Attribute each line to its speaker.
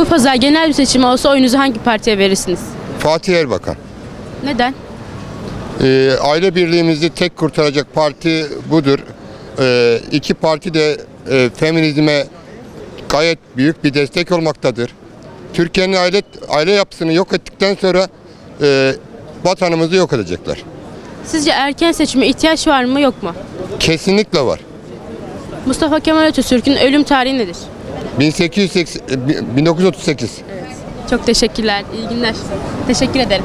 Speaker 1: Bu pazar genel bir seçim olsa oyunuzu hangi partiye verirsiniz?
Speaker 2: Fatih Erbakan.
Speaker 1: Neden?
Speaker 2: Ee, aile birliğimizi tek kurtaracak parti budur. Ee, iki parti de e, feminizme gayet büyük bir destek olmaktadır. Türkiye'nin aile aile yapısını yok ettikten sonra e, vatanımızı yok edecekler.
Speaker 1: Sizce erken seçime ihtiyaç var mı yok mu?
Speaker 2: Kesinlikle var.
Speaker 1: Mustafa Kemal Atatürk'ün ölüm tarihi nedir?
Speaker 2: 1880, e, 1938.
Speaker 1: Çok teşekkürler. İyi günler. Teşekkür ederim.